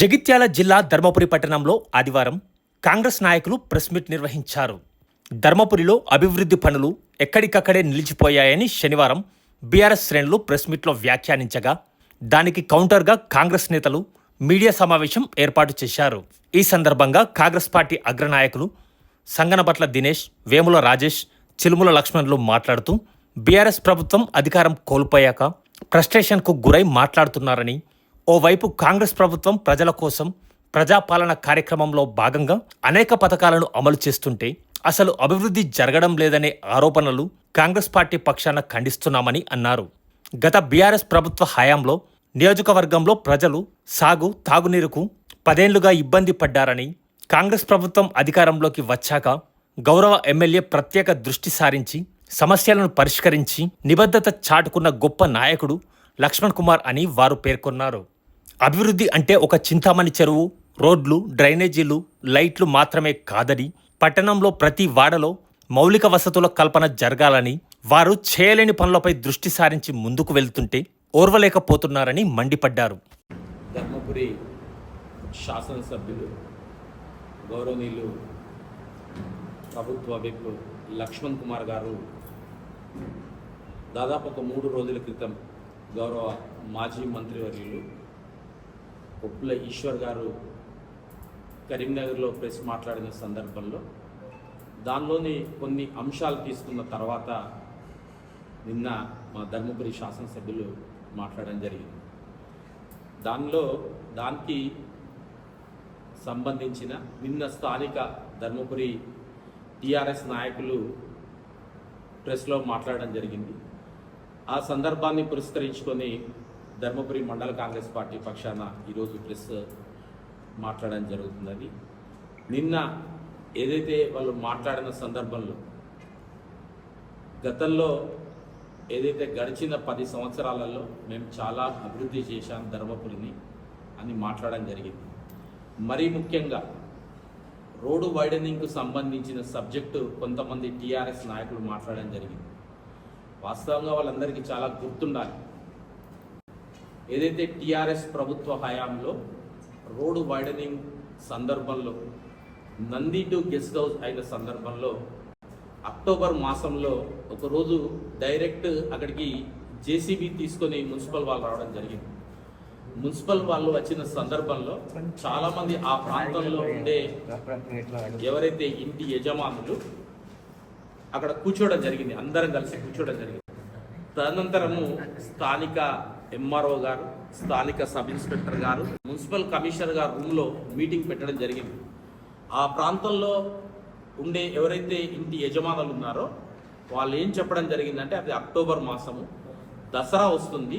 జగిత్యాల జిల్లా ధర్మపురి పట్టణంలో ఆదివారం కాంగ్రెస్ నాయకులు ప్రెస్ మీట్ నిర్వహించారు. ధర్మపురిలో అభివృద్ధి పనులు ఎక్కడికక్కడే నిలిచిపోయాయని శనివారం బీఆర్ఎస్ శ్రేణులు ప్రెస్ మీట్లో వ్యాఖ్యానించగా దానికి కౌంటర్గా కాంగ్రెస్ నేతలు మీడియా సమావేశం ఏర్పాటు చేశారు. ఈ సందర్భంగా కాంగ్రెస్ పార్టీ అగ్రనాయకులు సంగనపట్ల దినేష్ వేముల రాజేష్ చిలుముల లక్ష్మణులు మాట్లాడుతూ బీఆర్ఎస్ ప్రభుత్వం అధికారం కోల్పోయాక ఫ్రస్ట్రేషన్కు గురై మాట్లాడుతున్నారని ఓవైపు కాంగ్రెస్ ప్రభుత్వం ప్రజల కోసం ప్రజాపాలన కార్యక్రమంలో భాగంగా అనేక పథకాలను అమలు చేస్తుంటే అసలు అభివృద్ధి జరగడం లేదనే ఆరోపణలు కాంగ్రెస్ పార్టీ పక్షాన ఖండిస్తున్నామని అన్నారు. గత బీఆర్ఎస్ ప్రభుత్వ హయాంలో నియోజకవర్గంలో ప్రజలు సాగు తాగునీరుకు పదేళ్ళుగా ఇబ్బంది పడ్డారని కాంగ్రెస్ ప్రభుత్వం అధికారంలోకి వచ్చాక గౌరవ ఎమ్మెల్యే ప్రత్యేక దృష్టి సారించి సమస్యలను పరిష్కరించి నిబద్ధత చాటుకున్న గొప్ప నాయకుడు లక్ష్మణ్ కుమార్ అని వారు పేర్కొన్నారు. అభివృద్ధి అంటే ఒక చింతామణి చెరువు రోడ్లు డ్రైనేజీలు లైట్లు మాత్రమే కాదని పట్టణంలో ప్రతి వాడలో మౌలిక వసతుల కల్పన జరగాలని వారు చేయలేని పనులపై దృష్టి సారించి ముందుకు వెళ్తుంటే ఓర్వలేకపోతున్నారని మండిపడ్డారు. ధర్మపురి శాసనసభ్యులు గౌరవనీయులు ప్రభుత్వ విప్ లక్ష్మణ్ కుమార్ గారు దాదాపు ఒక మూడు రోజుల క్రితం గౌరవ మాజీ మంత్రివర్యులు ఉప్పుల ఈశ్వర్ గారు కరీంనగర్లో ప్రెస్ మాట్లాడిన సందర్భంలో దానిలోని కొన్ని అంశాలు తీసుకున్న తర్వాత నిన్న మా ధర్మపురి శాసనసభ్యులు మాట్లాడడం జరిగింది. దానిలో దానికి సంబంధించిన నిన్న స్థానిక ధర్మపురి టీఆర్ఎస్ నాయకులు ప్రెస్లో మాట్లాడడం జరిగింది. ఆ సందర్భాన్ని పురస్కరించుకొని ధర్మపురి మండల కాంగ్రెస్ పార్టీ పక్షాన ఈరోజు ప్రెస్ మాట్లాడడం జరుగుతుందని నిన్న ఏదైతే వాళ్ళు మాట్లాడిన సందర్భంలో గతంలో ఏదైతే గడిచిన పది సంవత్సరాలలో మేము చాలా అభివృద్ధి చేశాం ధర్మపురిని అని మాట్లాడడం జరిగింది. మరీ ముఖ్యంగా రోడ్డు వైడనింగ్కు సంబంధించిన సబ్జెక్టు కొంతమంది టీఆర్ఎస్ నాయకులు మాట్లాడడం జరిగింది. వాస్తవంగా వాళ్ళందరికీ చాలా గుర్తుండాలి. ఏదైతే టీఆర్ఎస్ ప్రభుత్వ హయాంలో రోడ్డు వైడనింగ్ సందర్భంలో నంది టు గెస్ట్ హౌస్ అయిన సందర్భంలో అక్టోబర్ మాసంలో ఒకరోజు డైరెక్ట్ అక్కడికి జేసీబీ తీసుకొని మున్సిపల్ వాళ్ళు రావడం జరిగింది. మున్సిపల్ వాళ్ళు వచ్చిన సందర్భంలో చాలా మంది ఆ ప్రాంతంలో ఉండే ఎవరైతే ఇంటి యజమానులు అక్కడ కూర్చోవడం జరిగింది. అందరం కలిసి కూర్చోవడం జరిగింది. తదనంతరము స్థానిక ఎంఆర్ఓ గారు స్థానిక sub inspector garu municipal commissioner garu రూమ్లో మీటింగ్ పెట్టడం జరిగింది. ఆ ప్రాంతంలో ఉండే ఎవరైతే ఇంటి యజమానులు ఉన్నారో వాళ్ళు ఏం చెప్పడం జరిగిందంటే అది అక్టోబర్ మాసము దసరా వస్తుంది.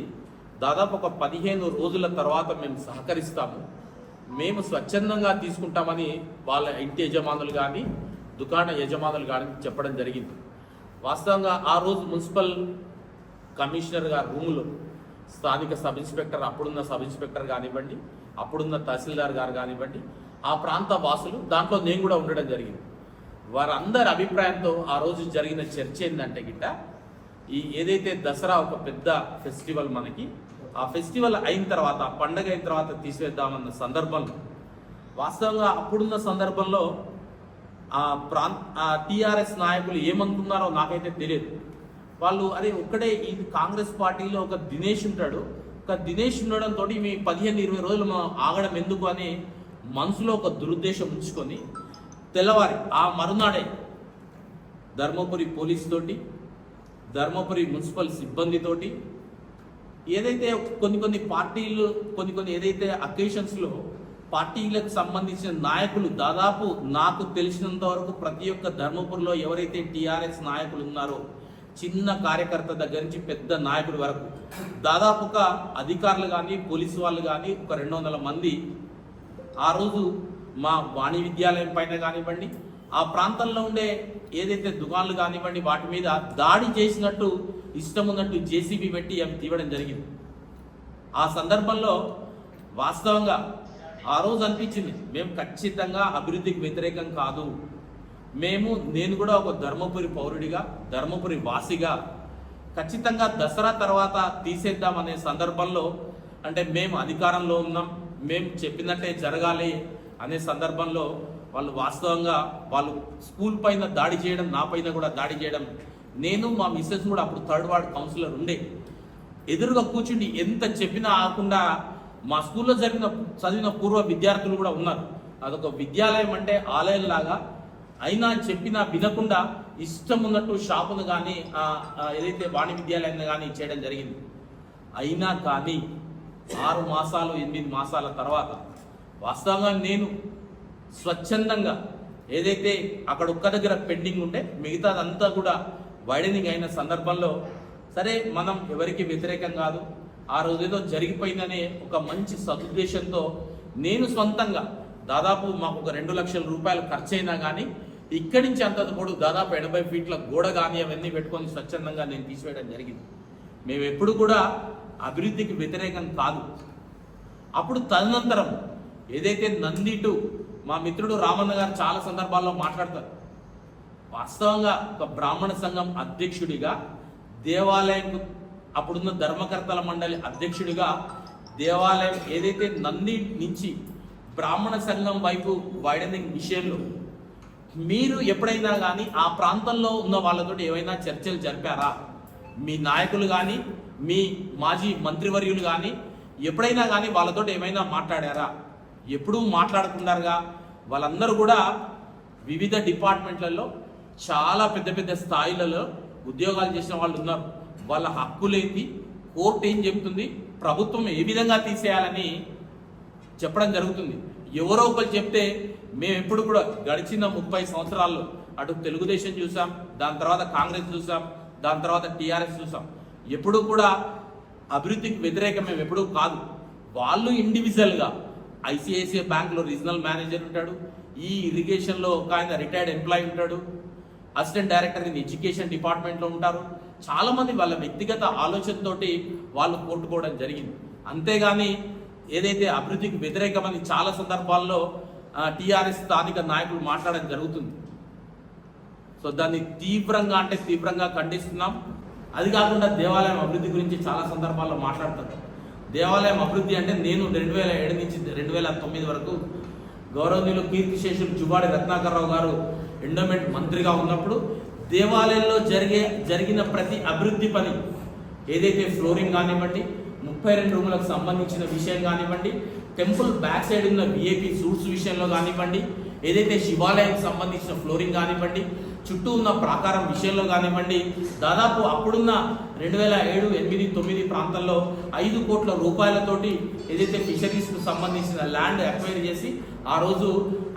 దాదాపు ఒక పదిహేను రోజుల తర్వాత మేము సహకరిస్తాము. మేము స్వచ్ఛందంగా తీసుకుంటామని వాళ్ళ ఇంటి యజమానులు కానీ దుకాణ యజమానులు కానీ చెప్పడం జరిగింది. వాస్తవంగా ఆ రోజు మున్సిపల్ కమిషనర్ గారి రూములో స్థానిక సబ్ ఇన్స్పెక్టర్ అప్పుడున్న సబ్ ఇన్స్పెక్టర్ కానివ్వండి అప్పుడున్న తహసీల్దార్ గారు కానివ్వండి ఆ ప్రాంత వాసులు దాంట్లో నేను కూడా ఉండడం జరిగింది. వారందరి అభిప్రాయంతో ఆ రోజు జరిగిన చర్చ ఏంటంటే గిట్ట ఈ ఏదైతే దసరా ఒక పెద్ద ఫెస్టివల్ మనకి ఆ ఫెస్టివల్ అయిన తర్వాత ఆ పండగ అయిన తర్వాత తీసివేద్దామన్న సందర్భంలో వాస్తవంగా అప్పుడున్న సందర్భంలో ఆ ప్రాంత ఆ టీఆర్ఎస్ నాయకులు ఏమనుకున్నారో నాకైతే తెలియదు. వాళ్ళు అరే ఒక్కడే ఈ కాంగ్రెస్ పార్టీలో ఒక దినేష్ ఉంటాడు. ఒక దినేష్ ఉండడంతో మీ పదిహేను ఇరవై రోజులు మనం ఆగడం ఎందుకు అని మనసులో ఒక దురుద్దేశం ఉంచుకొని తెల్లవారి ఆ మరునాడే ధర్మపురి పోలీస్ తోటి ధర్మపురి మున్సిపల్ సిబ్బందితోటి ఏదైతే కొన్ని కొన్ని పార్టీలు కొన్ని కొన్ని ఏదైతే అకేషన్స్లో పార్టీలకు సంబంధించిన నాయకులు దాదాపు నాకు తెలిసినంత వరకు ప్రతి ఒక్క ధర్మపురిలో ఎవరైతే టీఆర్ఎస్ నాయకులు ఉన్నారో చిన్న కార్యకర్త దగ్గర నుంచి పెద్ద నాయకుడి వరకు. దాదాపుగా అధికారులు కానీ పోలీసు వాళ్ళు కానీ ఒక రెండు వందల మంది ఆ రోజు మా వాణి విద్యాలయం పైన కానివ్వండి ఆ ప్రాంతంలో ఉండే ఏదైతే దుకాణాలు కానివ్వండి వాటి మీద దాడి చేసినట్టు ఇష్టం ఉన్నట్టు జేసీబీ పెట్టి అవి తీయడం జరిగింది. ఆ సందర్భంలో వాస్తవంగా ఆ రోజు అనిపించింది మేము ఖచ్చితంగా అభివృద్ధికి వ్యతిరేకం కాదు. మేము నేను కూడా ఒక ధర్మపురి పౌరుడిగా ధర్మపురి వాసిగా ఖచ్చితంగా దసరా తర్వాత తీసేద్దామనే సందర్భంలో అంటే మేము అధికారంలో ఉన్నాం మేము చెప్పినట్టే జరగాలి అనే సందర్భంలో వాళ్ళు వాస్తవంగా వాళ్ళు స్కూల్ పైన దాడి చేయడం నా పైన కూడా దాడి చేయడం నేను మా మిస్సెస్ కూడా అప్పుడు థర్డ్ వార్డ్ కౌన్సిలర్ ఉండే. ఎదురుగా కూర్చుండి ఎంత చెప్పినా ఆకుండా మా స్కూల్లో జరిగిన చదివిన పూర్వ విద్యార్థులు కూడా ఉన్నారు. అదొక విద్యాలయం అంటే ఆలయం లాగా అయినా చెప్పినా వినకుండా ఇష్టం ఉన్నట్టు షాపును కానీ ఏదైతే వాణి విద్యాలయాన్ని కానీ చేయడం జరిగింది. అయినా కానీ ఆరు మాసాలు ఎనిమిది మాసాల తర్వాత వాస్తవంగా నేను స్వచ్ఛందంగా ఏదైతే అక్కడ ఒక్క దగ్గర పెండింగ్ ఉంటే మిగతాదంతా కూడా వైడనింగ్ అయిన సందర్భంలో సరే మనం ఎవరికి వ్యతిరేకం కాదు ఆ రోజు ఏదో జరిగిపోయిందనే ఒక మంచి సదుద్దేశంతో నేను సొంతంగా దాదాపు మాకు ఒక రెండు లక్షల రూపాయలు ఖర్చు అయినా కానీ ఇక్కడి నుంచి అంత మూడు దాదాపు ఎనభై ఫీట్ల గోడ కానీ అవన్నీ పెట్టుకొని స్వచ్ఛందంగా నేను తీసివేయడం జరిగింది. మేము ఎప్పుడు కూడా అభివృద్ధికి వ్యతిరేకం కాదు. అప్పుడు తదనంతరం ఏదైతే నంది టు మా మిత్రుడు రామన్న గారు చాలా సందర్భాల్లో మాట్లాడతారు. వాస్తవంగా ఒక బ్రాహ్మణ సంఘం అధ్యక్షుడిగా దేవాలయం అప్పుడున్న ధర్మకర్తల మండలి అధ్యక్షుడిగా దేవాలయం ఏదైతే నంది నుంచి బ్రాహ్మణ సంఘం వైపు వైడనింగ్ విషయంలో మీరు ఎప్పుడైనా కానీ ఆ ప్రాంతంలో ఉన్న వాళ్ళతో ఏవైనా చర్చలు జరిపారా? మీ నాయకులు కానీ మీ మాజీ మంత్రివర్యులు కానీ ఎప్పుడైనా కానీ వాళ్ళతో ఏమైనా మాట్లాడారా? ఎప్పుడూ మాట్లాడుకున్నారుగా వాళ్ళందరూ కూడా వివిధ డిపార్ట్మెంట్లలో చాలా పెద్ద పెద్ద స్థాయిలలో ఉద్యోగాలు చేసిన వాళ్ళు ఉన్నారు. వాళ్ళ హక్కులేంది కోర్టు ఏం చెబుతుంది? ప్రభుత్వం ఏ విధంగా తీసేయాలని చెప్పడం జరుగుతుంది. ఎవరో ఒకరు చెప్తే మేము ఎప్పుడు కూడా గడిచిన ముప్పై సంవత్సరాల్లో అటు తెలుగుదేశం చూసాం దాని తర్వాత కాంగ్రెస్ చూసాం దాని తర్వాత టీఆర్ఎస్ చూసాం. ఎప్పుడు కూడా అభివృద్ధికి వ్యతిరేకం మేము ఎప్పుడూ కాదు. వాళ్ళు ఇండివిజువల్గా ఐసిఐసిఐ బ్యాంక్లో రీజనల్ మేనేజర్ ఉంటాడు ఈ ఇరిగేషన్లో ఒక ఆయన రిటైర్డ్ ఎంప్లాయీ ఉంటాడు అసిస్టెంట్ డైరెక్టర్ ఇన్ ఎడ్యుకేషన్ డిపార్ట్మెంట్లో ఉంటారు. చాలామంది వాళ్ళ వ్యక్తిగత ఆలోచనతోటి వాళ్ళు కోట్టుకోవడం జరిగింది. అంతేగాని ఏదైతే అభివృద్ధికి వ్యతిరేకమని చాలా సందర్భాల్లో టీఆర్ఎస్ స్థానిక నాయకులు మాట్లాడడం జరుగుతుంది. సో దాన్ని తీవ్రంగా అంటే తీవ్రంగా ఖండిస్తున్నాం. అది కాకుండా దేవాలయం అభివృద్ధి గురించి చాలా సందర్భాల్లో మాట్లాడతారు. దేవాలయం అభివృద్ధి అంటే నేను రెండు వేల ఏడు నుంచి రెండు వేల తొమ్మిది వరకు గౌరవనీయులు కీర్తిశేషులు జుబాడి రత్నాకర్రావు గారు ఎండోమెంట్ మంత్రిగా ఉన్నప్పుడు దేవాలయంలో జరిగే జరిగిన ప్రతి అభివృద్ధి పని ఏదైతే ఫ్లోరింగ్ కానివ్వండి ముప్పై రెండు రూములకు సంబంధించిన విషయం కానివ్వండి టెంపుల్ బ్యాక్ సైడ్ ఉన్న విఐపి సూట్స్ విషయంలో కానివ్వండి ఏదైతే శివాలయానికి సంబంధించిన ఫ్లోరింగ్ కానివ్వండి చుట్టూ ఉన్న ప్రాకారం విషయంలో కానివ్వండి దాదాపు అప్పుడున్న రెండు వేల ఏడు ఎనిమిది తొమ్మిది ప్రాంతాల్లో ఐదు కోట్ల రూపాయలతోటి ఏదైతే ఫిషరీస్కు సంబంధించిన ల్యాండ్ అక్వైర్ చేసి ఆ రోజు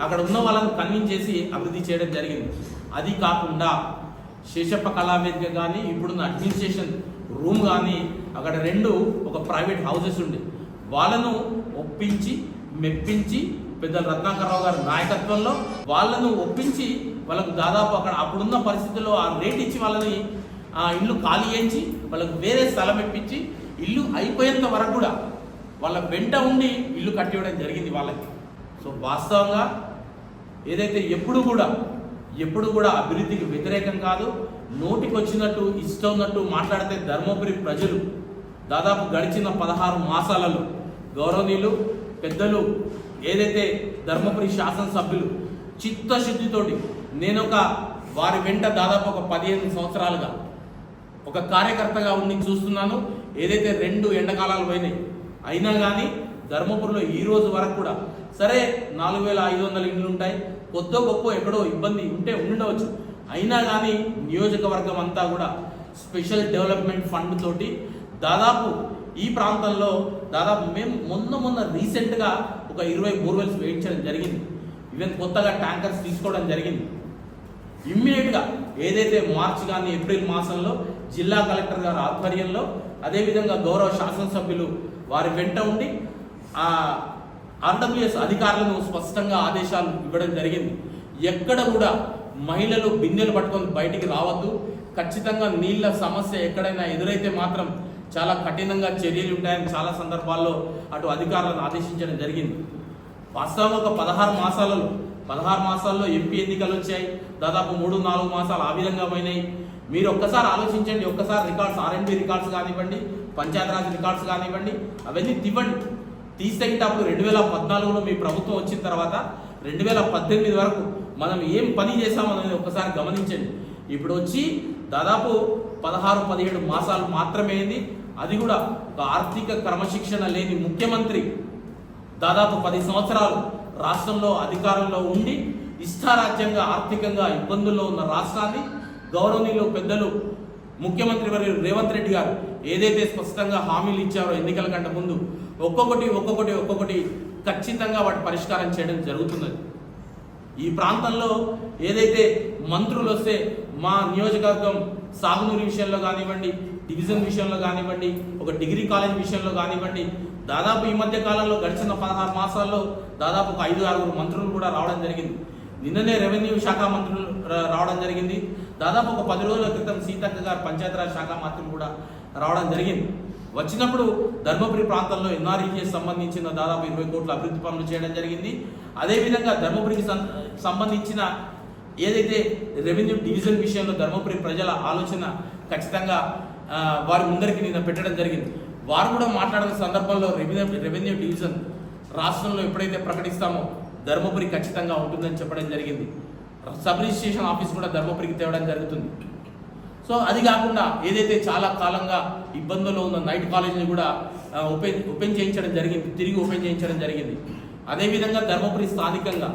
అక్కడ ఉన్న వాళ్ళని కన్విన్స్ చేసి అభివృద్ధి చేయడం జరిగింది. అది కాకుండా శేషప్ప కళావేదిక కానీ ఇప్పుడున్న అడ్మినిస్ట్రేషన్ రూమ్ కానీ అక్కడ రెండు ఒక ప్రైవేట్ హౌసెస్ ఉండే. వాళ్ళను ఒప్పించి మెప్పించి పెద్ద రత్నాకర్రావు గారి నాయకత్వంలో వాళ్ళను ఒప్పించి వాళ్ళకు దాదాపు అక్కడ అప్పుడున్న పరిస్థితుల్లో ఆ రేట్ ఇచ్చి వాళ్ళని ఆ ఇల్లు ఖాళీ చేయించి వాళ్ళకు వేరే స్థలం ఇప్పించి ఇల్లు అయిపోయేంత వరకు కూడా వాళ్ళ వెంట ఉండి ఇల్లు కట్టివ్వడం జరిగింది వాళ్ళకి. సో వాస్తవంగా ఏదైతే ఎప్పుడు కూడా ఎప్పుడు కూడా అభివృద్ధికి వ్యతిరేకం కాదు నోటికి వచ్చినట్టు ఇష్టం ఉన్నట్టు మాట్లాడితే ధర్మపురి ప్రజలు దాదాపు గడిచిన పదహారు మాసాలలో గౌరవనీయులు పెద్దలు ఏదైతే ధర్మపురి శాసనసభ్యులు చిత్తశుద్ధితోటి నేను ఒక వారి వెంట దాదాపు ఒక పదిహేను సంవత్సరాలుగా ఒక కార్యకర్తగా ఉండి చూస్తున్నాను. ఏదైతే రెండు ఎండకాలాలు పోయినాయి అయినా కానీ ధర్మపురిలో ఈ రోజు వరకు కూడా సరే నాలుగు వేల ఐదు వందల ఇండ్లు ఉంటాయి. కొద్దో గొప్ప ఎక్కడో ఇబ్బంది ఉంటే ఉండవచ్చు అయినా కానీ నియోజకవర్గం అంతా కూడా స్పెషల్ డెవలప్మెంట్ ఫండ్ తోటి దాదాపు ఈ ప్రాంతంలో దాదాపు మేము మొన్న మొన్న రీసెంట్గా ఒక ఇరవై బోర్వెల్స్ వేయించడం జరిగింది. ఈవెన్ కొత్తగా ట్యాంకర్స్ తీసుకోవడం జరిగింది. ఇమ్మీడియట్గా ఏదైతే మార్చి కానీ ఏప్రిల్ మాసంలో జిల్లా కలెక్టర్ గారి ఆధ్వర్యంలో అదేవిధంగా గౌరవ శాసనసభ్యులు వారి వెంట ఉండి ఆ ఆర్డబ్ల్యూఎస్ అధికారులను స్పష్టంగా ఆదేశాలు ఇవ్వడం జరిగింది. ఎక్కడ కూడా మహిళలు బిందెలు పట్టుకొని బయటికి రావద్దు. ఖచ్చితంగా నీళ్ళ సమస్య ఎక్కడైనా ఎదురైతే మాత్రం చాలా కఠినంగా చర్యలు ఉంటాయని చాలా సందర్భాల్లో అటు అధికారులను ఆదేశించడం జరిగింది. వాస్తవం ఒక పదహారు మాసాలలో పదహారు మాసాల్లో ఎంపీ ఎన్నికలు వచ్చాయి. దాదాపు మూడు నాలుగు మాసాలు ఆ విధంగా పోయినాయి. మీరు ఒక్కసారి ఆలోచించండి ఒక్కసారి రికార్డ్స్ ఆర్ఎండ్బి రికార్డ్స్ కానివ్వండి పంచాయతీరాజ్ రికార్డ్స్ కానివ్వండి అవన్నీ తివ్వండి. తీసేట అప్పుడు రెండు వేల పద్నాలుగులో మీ ప్రభుత్వం వచ్చిన తర్వాత రెండు వేల పద్దెనిమిది వరకు మనం ఏం పని చేశామనేది ఒక్కసారి గమనించండి. ఇప్పుడు వచ్చి దాదాపు పదహారు పదిహేడు మాసాలు మాత్రమే అయింది. అది కూడా ఒక ఆర్థిక క్రమశిక్షణ లేని ముఖ్యమంత్రి దాదాపు పది సంవత్సరాలు రాష్ట్రంలో అధికారంలో ఉండి ఇష్టారాజ్యంగా ఆర్థికంగా ఇబ్బందుల్లో ఉన్న రాష్ట్రాన్ని గౌరవనీయులు పెద్దలు ముఖ్యమంత్రి వర్యులు రేవంత్ రెడ్డి గారు ఏదైతే స్పష్టంగా హామీలు ఇచ్చారో ఎన్నికల కంటే ముందు ఒక్కొక్కటి ఒక్కొక్కటి ఒక్కొక్కటి ఖచ్చితంగా వాటి పరిష్కారం చేయడం జరుగుతున్నది. ఈ ప్రాంతంలో ఏదైతే మంత్రులు వస్తే మా నియోజకవర్గం సాగునీరు విషయంలో కానివ్వండి డివిజన్ విషయంలో కానివ్వండి ఒక డిగ్రీ కాలేజ్ విషయంలో కానివ్వండి దాదాపు ఈ మధ్య కాలంలో గడిచిన పదహారు మాసాల్లో దాదాపు ఒక ఐదు ఆరుగురు మంత్రులు కూడా రావడం జరిగింది. నిన్ననే రెవెన్యూ శాఖ మంత్రులు రావడం జరిగింది. దాదాపు ఒక పది రోజుల క్రితం సీతక్క గారు పంచాయతీరాజ్ శాఖ మంత్రులు కూడా రావడం జరిగింది. వచ్చినప్పుడు ధర్మపురి ప్రాంతంలో ఎన్ఆర్ఈజీఎస్ సంబంధించిన దాదాపు ఇరవై కోట్ల అభివృద్ధి పనులు చేయడం జరిగింది. అదేవిధంగా ధర్మపురికి సం- సంబంధించిన ఏదైతే రెవెన్యూ డివిజన్ విషయంలో ధర్మపురి ప్రజల ఆలోచన ఖచ్చితంగా వారి ముందరికి నేను పెట్టడం జరిగింది. వారు కూడా మాట్లాడిన సందర్భంలో రెవెన్యూ రెవెన్యూ డివిజన్ రాష్ట్రంలో ఎప్పుడైతే ప్రకటిస్తామో ధర్మపురి ఖచ్చితంగా ఉంటుందని చెప్పడం జరిగింది. సబ్ రిజిస్ట్రేషన్ ఆఫీస్ కూడా ధర్మపురికి తేవడం జరుగుతుంది. సో అది కాకుండా ఏదైతే చాలా కాలంగా ఇబ్బందుల్లో ఉన్న నైట్ కాలేజీని కూడా ఓపెన్ ఓపెన్ చేయించడం జరిగింది. తిరిగి ఓపెన్ చేయించడం జరిగింది. అదేవిధంగా ధర్మపురి స్థానికంగా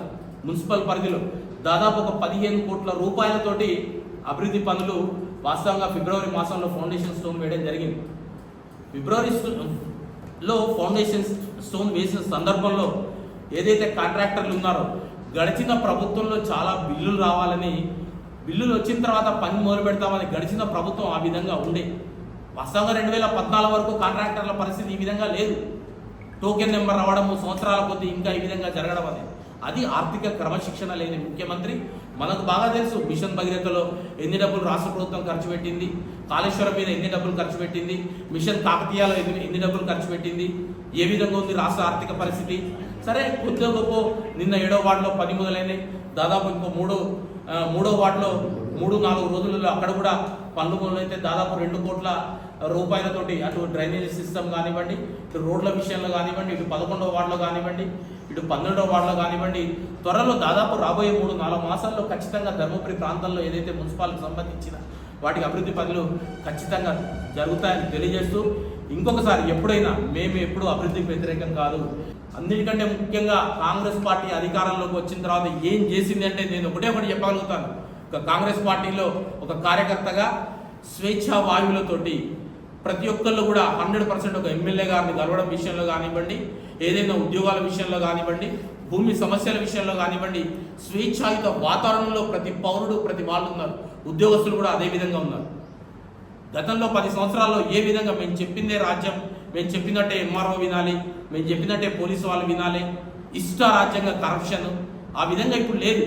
మున్సిపల్ పరిధిలో దాదాపు ఒక పదిహేను కోట్ల రూపాయలతోటి అభివృద్ధి పనులు వాస్తవంగా ఫిబ్రవరి మాసంలో ఫౌండేషన్ స్టోన్ వేయడం జరిగింది. ఫిబ్రవరి లో ఫౌండేషన్ స్టోన్ వేసిన సందర్భంలో ఏదైతే కాంట్రాక్టర్లు ఉన్నారో గడిచిన ప్రభుత్వంలో చాలా బిల్లులు రావాలని బిల్లులు వచ్చిన తర్వాత పని మొదలు పెడతామని గడిచిన ప్రభుత్వం ఆ విధంగా ఉండే. వాస్తవంగా రెండు వేల పద్నాలుగు వరకు కాంట్రాక్టర్ల పరిస్థితి ఈ విధంగా లేదు. టోకెన్ నెంబర్ రావడము సంవత్సరాల కొద్దీ ఇంకా ఈ విధంగా జరగడం అనేది. అది ఆర్థిక క్రమశిక్షణ లేని ముఖ్యమంత్రి మనకు బాగా తెలుసు మిషన్ భగీరథలో ఎన్ని డబ్బులు రాష్ట్ర ప్రభుత్వం ఖర్చు పెట్టింది కాళేశ్వరం మీద ఎన్ని డబ్బులు ఖర్చు పెట్టింది మిషన్ కాకతీయాలో ఎన్ని ఎన్ని డబ్బులు ఖర్చు పెట్టింది ఏ విధంగా ఉంది రాష్ట్ర ఆర్థిక పరిస్థితి? సరే కొద్దిగా గొప్ప నిన్న ఏడో వార్డులో పని మొదలైనవి దాదాపు ఇంకో మూడో మూడో వార్డులో మూడు నాలుగు రోజులలో అక్కడ కూడా పనులు మొదలైతే దాదాపు రెండు కోట్ల రూపాయలతోటి అటు డ్రైనేజ్ సిస్టమ్ కానివ్వండి ఇటు రోడ్ల విషయంలో కానివ్వండి ఇటు పదకొండవ వార్డులో కానివ్వండి ఇటు పన్నెండవ వార్డులో కానివ్వండి త్వరలో దాదాపు రాబోయే మూడు నాలుగు మాసాల్లో ఖచ్చితంగా ధర్మపురి ప్రాంతంలో ఏదైతే మున్సిపాలకు సంబంధించిన వాటికి అభివృద్ధి పనులు ఖచ్చితంగా జరుగుతాయని తెలియజేస్తూ ఇంకొకసారి ఎప్పుడైనా మేము ఎప్పుడు అభివృద్ధికి వ్యతిరేకం కాదు. అన్నిటికంటే ముఖ్యంగా కాంగ్రెస్ పార్టీ అధికారంలోకి వచ్చిన తర్వాత ఏం చేసింది అంటే నేను ఒకటే ఒకటి చెప్పగలుగుతాను. ఒక కాంగ్రెస్ పార్టీలో ఒక కార్యకర్తగా స్వేచ్ఛా వాయువులతోటి ప్రతి ఒక్కళ్ళు కూడా హండ్రెడ్ పర్సెంట్ ఒక ఎమ్మెల్యే గారిని కలవడం విషయంలో కానివ్వండి ఏదైనా ఉద్యోగాల విషయంలో కానివ్వండి భూమి సమస్యల విషయంలో కానివ్వండి స్వేచ్ఛాయుత వాతావరణంలో ప్రతి పౌరుడు ప్రతి వాళ్ళు ఉన్నారు. ఉద్యోగస్తులు కూడా అదే విధంగా ఉన్నారు. గతంలో పది సంవత్సరాల్లో ఏ విధంగా మేము చెప్పిందే రాజ్యం మేము చెప్పినట్టే ఎంఆర్ఓ వినాలి మేము చెప్పినట్టే పోలీసు వాళ్ళు వినాలి ఇష్ట రాజ్యంగా కరప్షన్ ఆ విధంగా ఇప్పుడు లేదు.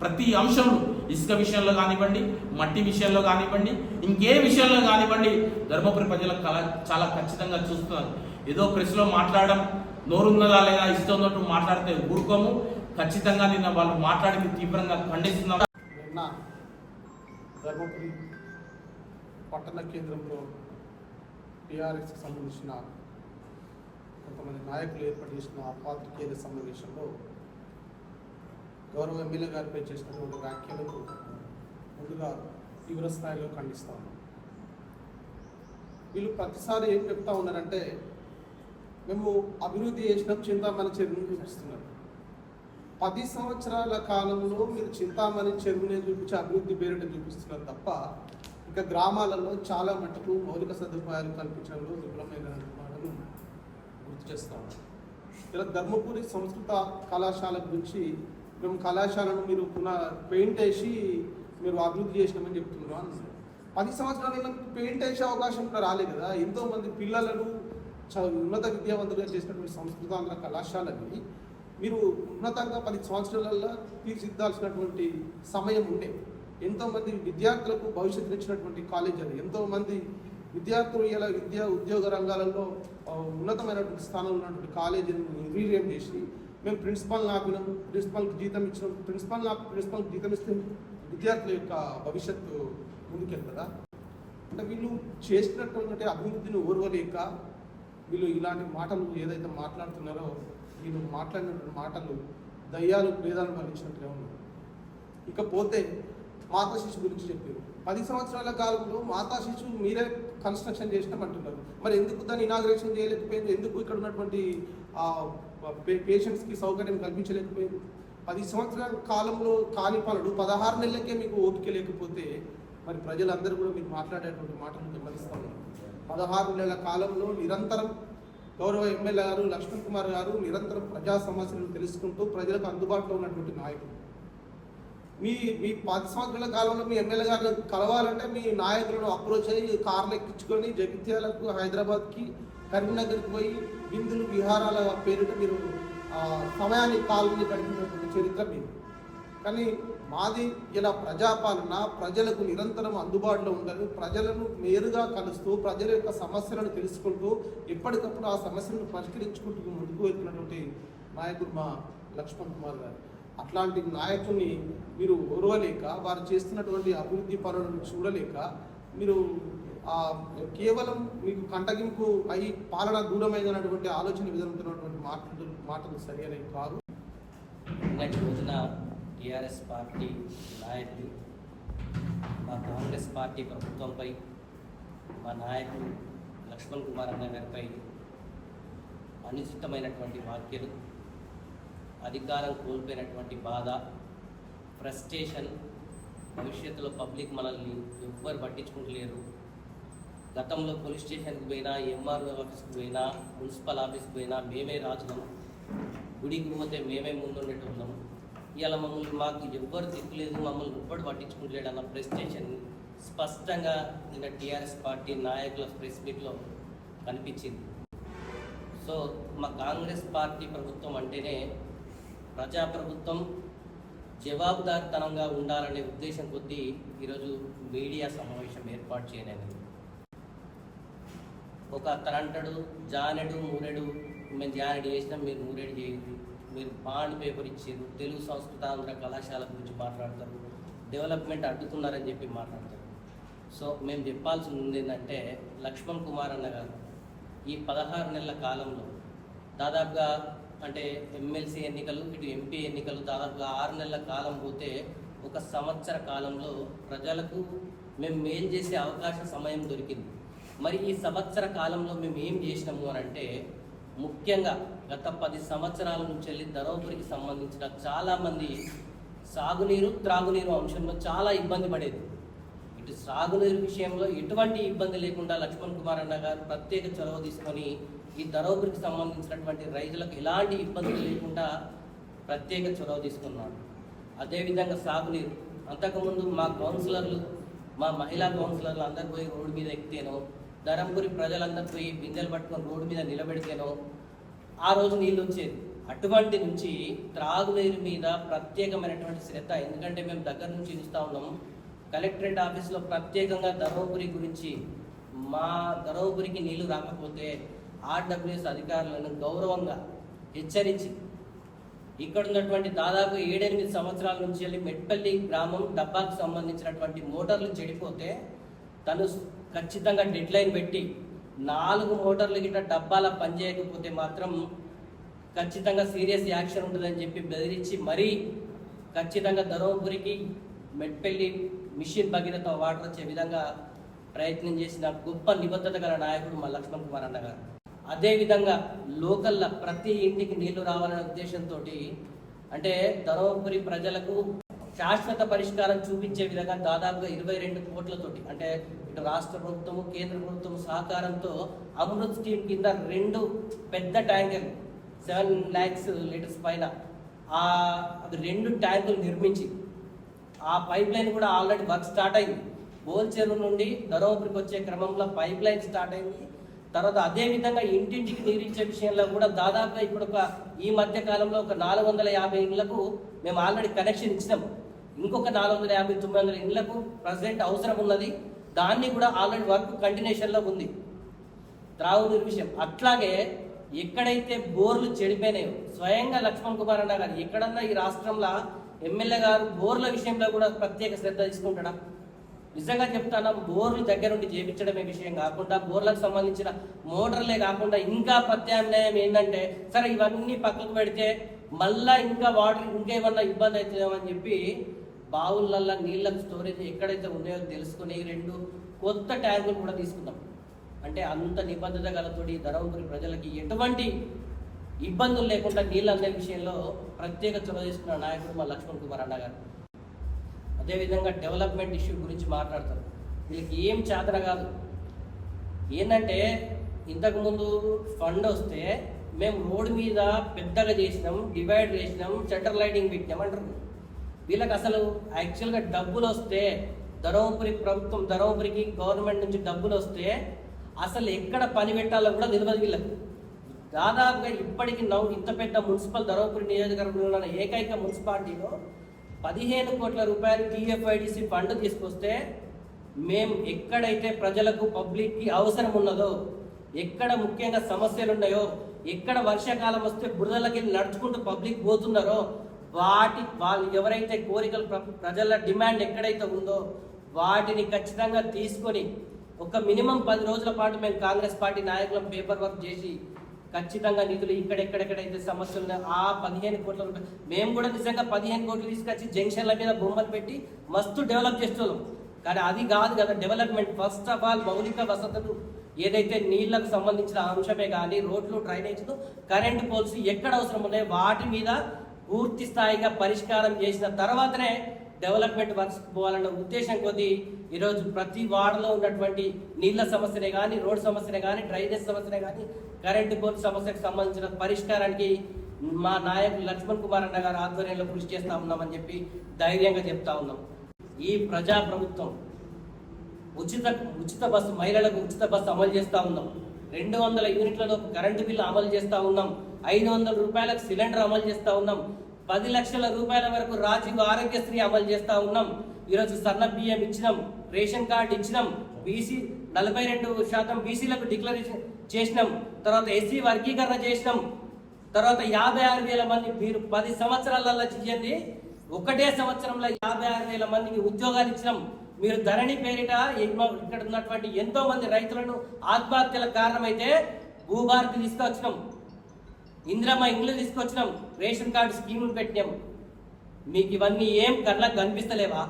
ప్రతి అంశంలో ఇసుక విషయంలో కానివ్వండి మట్టి విషయంలో కానివ్వండి ఇంకే విషయంలో కానివ్వండి ధర్మపురి ప్రజలకు కల- చాలా ఖచ్చితంగా చూస్తున్నారు. ఏదో ప్రెస్లో మాట్లాడడం నోరున్నదా లేదా ఇష్టం ఉన్నట్టు మాట్లాడితే ఊరుకోము. ఖచ్చితంగా నిన్న వాళ్ళు మాట్లాడింది తీవ్రంగా ఖండిస్తున్నాం. నిన్న ధర్మపురి పట్టణ కేంద్రంలో టీఆర్ఎస్కి సంబంధించిన కొంతమంది నాయకులు ఏర్పాటు చేసిన పాత్రికేయుల సమావేశంలో గౌరవ ఎమ్మెల్యే గారిపై చేసినటువంటి వ్యాఖ్యలకు ముందుగా తీవ్రస్థాయిలో ఖండిస్తా. ఉన్నాం వీళ్ళు ప్రతిసారి ఏం చెప్తా ఉన్నారంటే మేము అభివృద్ధి చేసినాం చింతామణి చెరువుని చూపిస్తున్నారు. పది సంవత్సరాల కాలంలో మీరు చింతామణి చెరువునే చూపించి అభివృద్ధి పేరిట చూపిస్తున్నారు తప్ప ఇక గ్రామాలలో చాలా మటుకు మౌలిక సదుపాయాలు కల్పించడంలో విఫలమైన మాటను గుర్తు చేస్తాం ఇలా ధర్మపురి సంస్కృత కళాశాల గురించి మేము కళాశాలను మీరు పునః పెయింట్ వేసి మీరు అభివృద్ధి చేసినామని చెప్తున్నారు. అన్నారు పది సంవత్సరాలలో మీకు పెయింట్ వేసే అవకాశం కూడా రాలేదు కదా. ఎంతో మంది పిల్లలను ఉన్నత విద్యావంతులుగా చేసినటువంటి సంస్కృతాంధ్ర కళాశాలని మీరు ఉన్నతంగా పది సంవత్సరాలలో తీర్చిదిద్దాల్సినటువంటి సమయం ఉండే. ఎంతోమంది విద్యార్థులకు భవిష్యత్తు ఇచ్చినటువంటి కాలేజ్ అది. ఎంతోమంది విద్యార్థులు ఇలా విద్యా ఉద్యోగ రంగాలలో ఉన్నతమైనటువంటి స్థానంలో ఉన్నటువంటి కాలేజీని నిర్వీర్యం చేసి మేము ప్రిన్సిపల్ నాకు ప్రిన్సిపల్కి జీతం ఇచ్చినాం. ప్రిన్సిపల్ ప్రిన్సిపల్కి జీతం ఇస్తే విద్యార్థుల యొక్క భవిష్యత్తు ముందుకెళ్తుందా అంటే వీళ్ళు చేసినటువంటి అభివృద్ధిని ఓర్వలేక వీళ్ళు ఇలాంటి మాటలు ఏదైతే మాట్లాడుతున్నారో వీళ్ళు మాట్లాడిన మాటలు దయ్యాలు భేదాలు మరణించినట్లే ఉన్నారు ఇకపోతే మాతా శిశు గురించి చెప్పారు. పది సంవత్సరాల కాలంలో మాతా శిశు మీరే కన్స్ట్రక్షన్ చేసినామంటున్నారు మరి ఎందుకు దాన్ని ఇనాగ్రేషన్ చేయలేకపోయింది? ఎందుకు ఇక్కడ ఉన్నటువంటి పేషెంట్స్కి సౌకర్యం కల్పించలేకపోయింది. పది సంవత్సరాల కాలంలో కాని పనులు పదహారు నెలలకే మీకు ఓపిక లేకపోతే మరి ప్రజలందరూ కూడా మీరు మాట్లాడేటువంటి మాటలు గమనిస్తూ ఉన్నారు. పదహారు నెలల కాలంలో నిరంతరం గౌరవ ఎమ్మెల్యే గారు లక్ష్మణ్ కుమార్ గారు నిరంతరం ప్రజా సమస్యలను తెలుసుకుంటూ ప్రజలకు అందుబాటులో ఉన్నటువంటి నాయకుడు. మీ మీ పది సంవత్సరాల కాలంలో మీ ఎమ్మెల్యే గారిని కలవాలంటే మీ నాయకులను అప్రోచ్ అయ్యి కార్లు ఎక్కించుకొని జగిత్యాలకు హైదరాబాద్కి కరీంనగర్కి పోయి విందులు విహారాల పేరిట మీరు సమయాన్ని కాలాన్ని గడిపినటువంటి చరిత్ర మీరు కానీ మాది ఇలా ప్రజాపాలన ప్రజలకు నిరంతరం అందుబాటులో ఉండాలి. ప్రజలను నేరుగా కలుస్తూ ప్రజల యొక్క సమస్యలను తెలుసుకుంటూ ఎప్పటికప్పుడు ఆ సమస్యలను పరిష్కరించుకుంటూ ముందుకు వెళ్తున్నటువంటి నాయకుడు మా లక్ష్మణ్ కుమార్ గారు. అట్లాంటి నాయకుడిని మీరు ఓర్వలేక వారు చేస్తున్నటువంటి అభివృద్ధి పనులను చూడలేక మీరు కేవలం మీకు కంటగింపు అయి పాలన దూరమైనటువంటి ఆలోచన విధానంతున్నటువంటి మాటలు మాటలు సరైనవి కాదు. నిన్నటి రోజున టీఆర్ఎస్ పార్టీ నాయకులు మా కాంగ్రెస్ పార్టీ ప్రభుత్వంపై మా నాయకుడు లక్ష్మణ్ కుమార్ అన్న గారిపై అనుచితమైనటువంటి వ్యాఖ్యలు అధికారం కోల్పోయినటువంటి బాధ ఫ్రస్ట్రేషన్ భవిష్యత్తులో పబ్లిక్ మనల్ని ఎవ్వరు పట్టించుకుంటలేరు. గతంలో పోలీస్ స్టేషన్కి పోయినా ఎంఆర్ఓ ఆఫీస్కి పోయినా మున్సిపల్ ఆఫీస్కి పోయినా మేమే రాజులం. గుడికి పోతే మేమే ముందుండేటోళ్ళం. ఇలా మమ్మల్ని మాకు ఎవ్వరు తిప్పలేదు మమ్మల్ని ఎవ్వరు పట్టించుకుంటలేడు అన్న ప్రెస్టేషన్ స్పష్టంగా నిన్న టీఆర్ఎస్ పార్టీ నాయకుల ప్రెస్ మీట్లో కనిపించింది. సో మా కాంగ్రెస్ పార్టీ ప్రభుత్వం అంటేనే ప్రజాప్రభుత్వం జవాబుదారితనంగా ఉండాలనే ఉద్దేశం కొద్దీ ఈరోజు మీడియా సమావేశం ఏర్పాటు చేయలేదు ఒక అతను అంటాడు జానెడు మూరెడు మేము జానెడు చేసినాం మీరు మూరెడు చేయదు మీరు బాండ్ పేపర్ ఇచ్చారు తెలుగు సంస్కృతాంధ్ర కళాశాల గురించి మాట్లాడతారు. డెవలప్మెంట్ అడ్డుతున్నారని చెప్పి మాట్లాడతారు. సో మేము చెప్పాల్సింది ఉంది ఏంటంటే లక్ష్మణ్ కుమార్ అన్న గారు ఈ పదహారు నెలల కాలంలో దాదాపుగా అంటే ఎమ్మెల్సీ ఎన్నికలు ఇటు ఎంపీ ఎన్నికలు దాదాపుగా ఆరు నెలల కాలం పోతే ఒక సంవత్సర కాలంలో ప్రజలకు మేము మేలు చేసే అవకాశ సమయం దొరికింది. మరి ఈ సంవత్సర కాలంలో మేము ఏం చేసినాము అని అంటే ముఖ్యంగా గత పది సంవత్సరాల నుంచి వెళ్ళి ధర్మపురికి సంబంధించిన చాలామంది సాగునీరు త్రాగునీరు అంశంలో చాలా ఇబ్బంది పడేది. ఇటు సాగునీరు విషయంలో ఎటువంటి ఇబ్బంది లేకుండా లక్ష్మణ్ కుమార్ అన్న గారు ప్రత్యేక చొరవ తీసుకొని ఈ ధరోపురికి సంబంధించినటువంటి రైతులకు ఎలాంటి ఇబ్బందులు లేకుండా ప్రత్యేక చొరవ తీసుకున్నాడు. అదేవిధంగా సాగునీరు. అంతకుముందు మా కౌన్సిలర్లు మా మహిళా కౌన్సిలర్లు అందరు పోయి రోడ్డు మీద ఎక్కితేనో ధరంపురి ప్రజలందరూ పోయి బిందెలు పట్టుకొని రోడ్డు మీద నిలబెడితేనో ఆ రోజు నీళ్ళు వచ్చేది. అటువంటి నుంచి త్రాగునీరు మీద ప్రత్యేకమైనటువంటి శ్రద్ధ. ఎందుకంటే మేము దగ్గర నుంచి చూస్తూ ఉన్నాం. కలెక్టరేట్ ఆఫీస్లో ప్రత్యేకంగా ధర్మపురి గురించి మా ధర్మపురికి నీళ్ళు రాకపోతే ఆర్డబ్ల్యూఎస్ అధికారులను గౌరవంగా హెచ్చరించి ఇక్కడ ఉన్నటువంటి దాదాపు ఏడెనిమిది సంవత్సరాల నుంచి వెళ్ళి మెట్పల్లి గ్రామం డబ్బాకు సంబంధించినటువంటి మోటార్లు చెడిపోతే తను ఖచ్చితంగా డెడ్ లైన్ పెట్టి నాలుగు మోటార్లు గిట్ట డబ్బాల పనిచేయకపోతే మాత్రం ఖచ్చితంగా సీరియస్ యాక్షన్ ఉంటుందని చెప్పి బెదిరించి మరీ ఖచ్చితంగా ధర్మపురికి మెట్పల్లి మిషన్ భగీరథ వాటర్ వచ్చే విధంగా ప్రయత్నం చేసిన గొప్ప నిబద్ధత గల నాయకుడు మా లక్ష్మణ్ కుమార్ అన్న గారు. అదేవిధంగా లోకల్లో ప్రతి ఇంటికి నీళ్ళు రావాలనే ఉద్దేశంతో అంటే ధర్మపురి ప్రజలకు శాశ్వత పరిష్కారం చూపించే విధంగా దాదాపుగా ఇరవై రెండు కోట్లతోటి అంటే ఇటు రాష్ట్ర ప్రభుత్వము కేంద్ర ప్రభుత్వం సహకారంతో అమృత్ స్కీమ్ కింద రెండు పెద్ద ట్యాంకర్లు సెవెన్ ల్యాక్స్ లీటర్స్ పైన ఆ అవి రెండు ట్యాంకులు నిర్మించి ఆ పైప్ లైన్ కూడా ఆల్రెడీ వర్క్ స్టార్ట్ అయింది. బోల్చెరు నుండి ధర్మపురికి వచ్చే క్రమంలో పైప్ లైన్ స్టార్ట్ అయింది. తర్వాత అదేవిధంగా ఇంటింటికి నీరించే విషయంలో కూడా దాదాపుగా ఇప్పుడు ఒక ఈ మధ్య కాలంలో ఒక నాలుగు వందల యాభై ఇళ్ళకు మేము ఆల్రెడీ కనెక్షన్ ఇచ్చినాం. ఇంకొక నాలుగు వందల యాభై తొమ్మిది వందల ఇండ్లకు ప్రజెంట్ అవసరం ఉన్నది. దాన్ని కూడా ఆల్రెడీ వర్క్ కంటిన్యూషన్లో ఉంది. త్రాగునీరు విషయం. అట్లాగే ఎక్కడైతే బోర్లు చెడిపోయినాయో స్వయంగా లక్ష్మణ్ కుమార్ అన్న గారు ఎక్కడన్నా ఈ రాష్ట్రంలో ఎమ్మెల్యే గారు బోర్ల విషయంలో కూడా ప్రత్యేక శ్రద్ధ తీసుకుంటాడా? నిజంగా చెప్తాను బోర్లు దగ్గర నుండి చేపించడమే విషయం కాకుండా బోర్లకు సంబంధించిన మోటార్లే కాకుండా ఇంకా ప్రత్యామ్నాయం ఏంటంటే సరే ఇవన్నీ పక్కకు పెడితే మళ్ళా ఇంకా వాటర్ ఇంకా ఏమన్నా ఇబ్బంది అవుతుందేమని చెప్పి బావులల్లో నీళ్ళకు స్టోరేజ్ ఎక్కడైతే ఉన్నాయో తెలుసుకుని రెండు కొత్త ట్యాంకులు కూడా తీసుకున్నాం అంటే అంత నిబద్ధత గలతోటి ధర్మపురి ప్రజలకి ఎటువంటి ఇబ్బందులు లేకుండా నీళ్ళు అందే విషయంలో ప్రత్యేక చొరవ తీసుకున్న నాయకుడు మా లక్ష్మణ్ కుమార్ అన్న గారు. అదేవిధంగా డెవలప్మెంట్ ఇష్యూ గురించి మాట్లాడతారు. వీళ్ళకి ఏం చేతన కాదు. ఏంటంటే ఇంతకుముందు ఫండ్ వస్తే మేము రోడ్డు మీద పెద్దగా చేసినాం డివైడ్ చేసినాం షట్టర్ లైటింగ్ పెట్టినాం అంటారు. వీళ్ళకి అసలు యాక్చువల్గా డబ్బులు వస్తే ధర్మపురి ప్రభుత్వం ధర్మపురికి గవర్నమెంట్ నుంచి డబ్బులు వస్తే అసలు ఎక్కడ పని పెట్టాలో కూడా తెలియదు దాదాపుగా ఇప్పటికి నవ్వు ఇంత పెద్ద మున్సిపల్ ధర్మపురి నియోజకవర్గంలో ఉన్న ఏకైక మున్సిపాలిటీలో పదిహేను కోట్ల రూపాయలు టీఎఫ్ఐడిసి ఫండ్ తీసుకొస్తే మేము ఎక్కడైతే ప్రజలకు పబ్లిక్కి అవసరం ఉన్నదో ఎక్కడ ముఖ్యంగా సమస్యలు ఉన్నాయో ఎక్కడ వర్షాకాలం వస్తే బురదలకి నడుచుకుంటూ పబ్లిక్ పోతున్నారో వాటి వాళ్ళు ఎవరైతే కోరికలు ప్ర- ప్రజల డిమాండ్ ఎక్కడైతే ఉందో వాటిని ఖచ్చితంగా తీసుకొని ఒక మినిమం పది రోజుల పాటు మేము కాంగ్రెస్ పార్టీ నాయకులం పేపర్ వర్క్ చేసి ఖచ్చితంగా నిధులు ఇక్కడెక్కడెక్కడైతే సమస్యలు ఉన్నాయో ఆ పదిహేను కోట్ల రూపాయలు మేము కూడా నిజంగా పదిహేను కోట్లు తీసుకొచ్చి జంక్షన్ల మీద బొమ్మలు పెట్టి మస్తు డెవలప్ చేస్తున్నాం. కానీ అది కాదు కదా డెవలప్మెంట్ ఫస్ట్ ఆఫ్ ఆల్ మౌలిక వసతులు ఏదైతే నీళ్ళకు సంబంధించిన అంశమే కానీ రోడ్లు డ్రైనేజ్లు కరెంటు పోల్స్ ఎక్కడ అవసరం ఉన్నాయో వాటి మీద పూర్తి స్థాయిగా పరిష్కారం చేసిన తర్వాతనే డెవలప్మెంట్ వర్క్స్ పోవాలన్న ఉద్దేశం కొద్దీ ఈరోజు ప్రతి వార్డులో ఉన్నటువంటి నీళ్ళ సమస్యనే కానీ రోడ్ సమస్యనే కానీ డ్రైనేజ్ సమస్యనే కానీ కరెంటు పోల్ సమస్యకు సంబంధించిన పరిష్కారానికి మా నాయకులు లక్ష్మణ్ కుమార్ అన్న గారు ఆధ్వర్యంలో కృషి చేస్తా ఉన్నామని చెప్పి ధైర్యంగా చెప్తా ఉన్నాం. ఈ ప్రజా ప్రభుత్వం ఉచిత ఉచిత బస్సు మహిళలకు ఉచిత బస్సు అమలు చేస్తూ ఉన్నాం. రెండు వందల యూనిట్లలో కరెంటు బిల్లు అమలు చేస్తూ ఉన్నాం. ఐదు వందల రూపాయలకు సిలిండర్ అమలు చేస్తా ఉన్నాం. పది లక్షల రూపాయల వరకు రాజీవ్ ఆరోగ్యశ్రీ అమలు చేస్తా ఉన్నాం. ఈరోజు సన్న బియ్యం ఇచ్చినాం రేషన్ కార్డు ఇచ్చినాం బీసీ నలభై రెండు శాతం బీసీలకు డిక్లరేషన్ చేసినాం. తర్వాత ఎస్సీ వర్గీకరణ చేసినాం. తర్వాత యాభై ఆరు వేల మంది మీరు పది సంవత్సరాలలో చేయండి. ఒకటే సంవత్సరంలో యాభై ఆరు వేల మందికి ఉద్యోగాలు ఇచ్చినాం. మీరు ధరణి పేరిట ఇక్కడ ఉన్నటువంటి ఎంతో మంది రైతులను ఆత్మహత్యలకు కారణమైతే భూభారతి తీసుకొచ్చినాం. ఇందిరమ్మ ఇండ్లు తీసుకొచ్చినాం. రేషన్ కార్డు స్కీములు పెట్టినాం. మీకు ఇవన్నీ ఏం కళ్ళకు కనిపిస్తలేవా?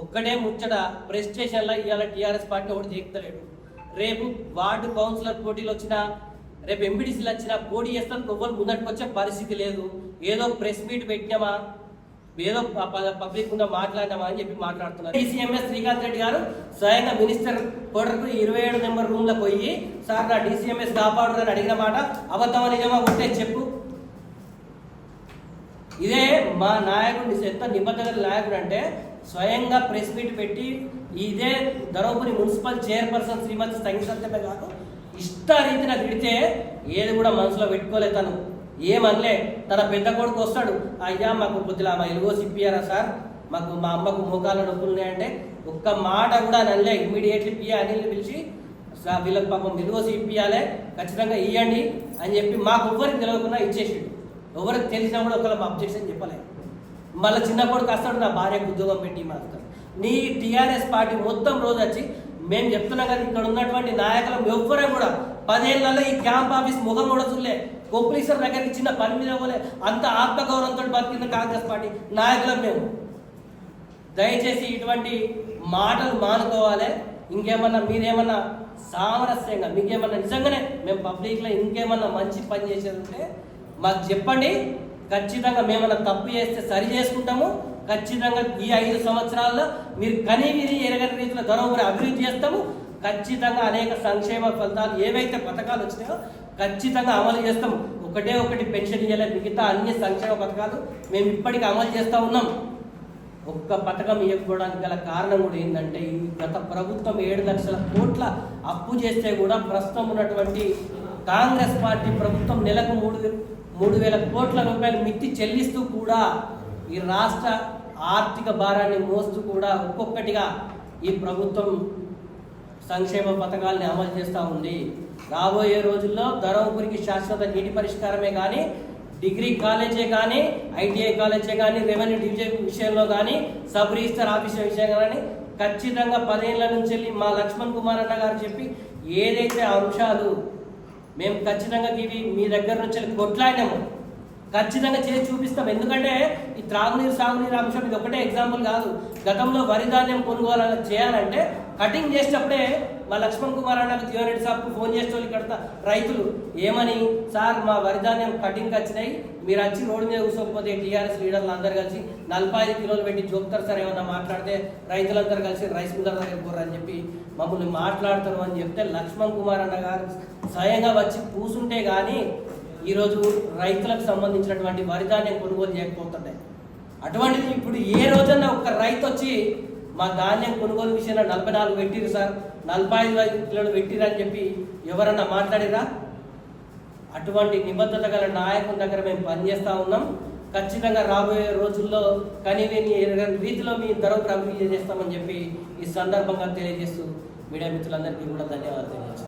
ఒక్కడే ముచ్చట ప్రెస్ స్టేషన్లో ఇవాళ టీఆర్ఎస్ పార్టీ ఒకటి చేస్తలేడు. రేపు వార్డు కౌన్సిలర్ పోటీలు వచ్చినా రేపు ఎంపీడీసీలు వచ్చినా పోటీ చేస్తాను కొవ్వలు ముందటికి వచ్చే పరిస్థితి లేదు. ఏదో ప్రెస్ మీట్ పెట్టినామా? ఏదో ప- ప- పబ్లిక్ ఉందా మాట్లాడినామా అని చెప్పి మాట్లాడుతున్నారు. డీసీఎంఎస్ శ్రీకాంత్ రెడ్డి గారు స్వయంగా మినిస్టర్ కోటర్కు ఇరవై ఏడు నెంబర్ రూమ్లో పోయి సార్ నా డీసీఎంఎస్ కాపాడు అని అడిగిన మాట అబద్ధమా నిజమా ఉంటే చెప్పు. ఇదే మా నాయకుడు ఎంత నిబద్ధత నాయకుడు అంటే స్వయంగా ప్రెస్ మీట్ పెట్టి ఇదే ధర్మపురి మున్సిపల్ చైర్పర్సన్ శ్రీమతి సంగీత కాదు ఇష్టారీతిన తిడితే ఏది కూడా మనసులో పెట్టుకోలేదు తను. ఏమనలే? తన పెద్ద కొడుకు వస్తాడు. అయ్యా మాకు కొద్దిగా మా ఎలుగో సిప్పియారా సార్? మాకు మా అమ్మకు మోకాళ్ళ నొప్పులు ఉన్నాయంటే ఒక్క మాట కూడా నల్లే ఇమ్మీడియట్లీ పియ్య అనిల్ని పిలిచి "సార్, వీళ్ళకి పాపం ఎలుగోసి ఇప్పియాలే ఖచ్చితంగా ఇవ్వండి అని చెప్పి మాకు ఎవ్వరికి తెలియకుండా ఇచ్చేసిండు. ఎవరికి తెలిసినా కూడా ఒకళ్ళ అబ్జెక్షన్ చెప్పలే. మళ్ళీ చిన్న కొడుకు వస్తాడు నా భార్యకు ఉద్యోగం పెట్టి మాత్రం నీ టీఆర్ఎస్ పార్టీ మొత్తం రోజు వచ్చి మేము చెప్తున్నాం కదా ఇక్కడ ఉన్నటువంటి నాయకులం ఎవ్వరం కూడా పదేళ్ళలో ఈ క్యాంప్ ఆఫీస్ ముఖం కూడా చూడలే కొప్పులీశ్వర్ దగ్గరికి చిన్న పని మీద పోలే. అంత ఆత్మగౌరవంతో బతికిన కాంగ్రెస్ పార్టీ నాయకులం మేము. దయచేసి ఇటువంటి మాటలు మానుకోవాలి. ఇంకేమన్నా మీరేమన్నా సామరస్యంగా మీకేమన్నా నిజంగానే మేము పబ్లిక్లో ఇంకేమన్నా మంచి పని చేసేది ఉంటే మాకు చెప్పండి. ఖచ్చితంగా మేమన్నా తప్పు చేస్తే సరి చేసుకుంటాము. ఖచ్చితంగా ఈ ఐదు సంవత్సరాల్లో మీరు కనీవిని ఎరగని రీతిలో ధర్మపురి అభివృద్ధి చేస్తాము. ఖచ్చితంగా అనేక సంక్షేమ ఫలితాలు ఏవైతే పథకాలు వచ్చినాయో ఖచ్చితంగా అమలు చేస్తాం. ఒకటే ఒకటి పెన్షన్ ఇవ్వలే మిగతా అన్ని సంక్షేమ పథకాలు మేము ఇప్పటికీ అమలు చేస్తూ ఉన్నాం. ఒక్క పథకం ఇవ్వకపోవడానికి గల కారణం కూడా ఏంటంటే ఈ గత ప్రభుత్వం ఏడు లక్షల కోట్ల అప్పు చేస్తే కూడా ప్రస్తుతం ఉన్నటువంటి కాంగ్రెస్ పార్టీ ప్రభుత్వం నెలకు మూడు మూడు వేల కోట్ల రూపాయలు మిత్తి చెల్లిస్తూ కూడా ఈ రాష్ట్ర ఆర్థిక భారాన్ని మోస్తూ కూడా ఒక్కొక్కటిగా ఈ ప్రభుత్వం సంక్షేమ పథకాలని అమలు చేస్తూ ఉంది. రాబోయే రోజుల్లో ధర్మపురికి శాశ్వత నీటి పరిష్కారమే కానీ డిగ్రీ కాలేజే కానీ ఐటీఐ కాలేజే కానీ రెవెన్యూ డివిజన్ విషయంలో కానీ సబ్ రిజిస్టర్ ఆఫీసర్ విషయం కానీ ఖచ్చితంగా పదేళ్ళ నుంచి వెళ్ళి మా లక్ష్మణ్ కుమార్ అన్న గారు చెప్పి ఏదైతే అంశాలు మేము ఖచ్చితంగా ఇవి మీ దగ్గర నుంచి వెళ్ళి కొట్లాడినాము ఖచ్చితంగా చేసి చూపిస్తాం. ఎందుకంటే ఈ త్రాగునీరు సాగునీరు అంశం ఇది ఒకటే ఎగ్జాంపుల్ కాదు. గతంలో వరి ధాన్యం కొనుగోలు చేయాలంటే కటింగ్ చేసేటప్పుడే మా లక్ష్మణ్ కుమార్ అన్నకు జీవరెడ్డి సాబ్కు ఫోన్ చేసే వాళ్ళు ఇక్కడ రైతులు ఏమని? సార్ మా వరి ధాన్యం కటింగ్ వచ్చినాయి. మీరు వచ్చి రోడ్డు మీద కూర్చోకపోతే టీఆర్ఎస్ లీడర్లు అందరు కలిసి నలభై ఐదు కిలోలు పెట్టి జోక్తారు సార్ ఏమన్నా మాట్లాడితే రైతులందరూ కలిసి రైస్ మిల్లర్ దగ్గర పోరు అని చెప్పి మమ్మల్ని మాట్లాడతారు అని చెప్తే లక్ష్మణ్ కుమార్ అన్న గారు స్వయంగా వచ్చి కూసుంటే కానీ ఈరోజు రైతులకు సంబంధించినటువంటి వరి ధాన్యం కొనుగోలు చేయకపోతున్నాయి అటువంటిది ఇప్పుడు ఏ రోజన్నా ఒక రైతు వచ్చి మా ధాన్యం కొనుగోలు విషయంలో నలభై నాలుగు పెట్టిరు సార్ నలభై ఐదు కిలోలు పెట్టిరు అని చెప్పి ఎవరన్నా మాట్లాడిరా అటువంటి నిబద్ధత గల నాయకుల దగ్గర మేము పనిచేస్తూ ఉన్నాం. ఖచ్చితంగా రాబోయే రోజుల్లో కనివిని ఎరగని రీతిలో మీ ధరకు అభివృద్ధి చేస్తామని చెప్పి ఈ సందర్భంగా తెలియజేస్తూ మీడియా మిత్రులందరికీ కూడా ధన్యవాదాలు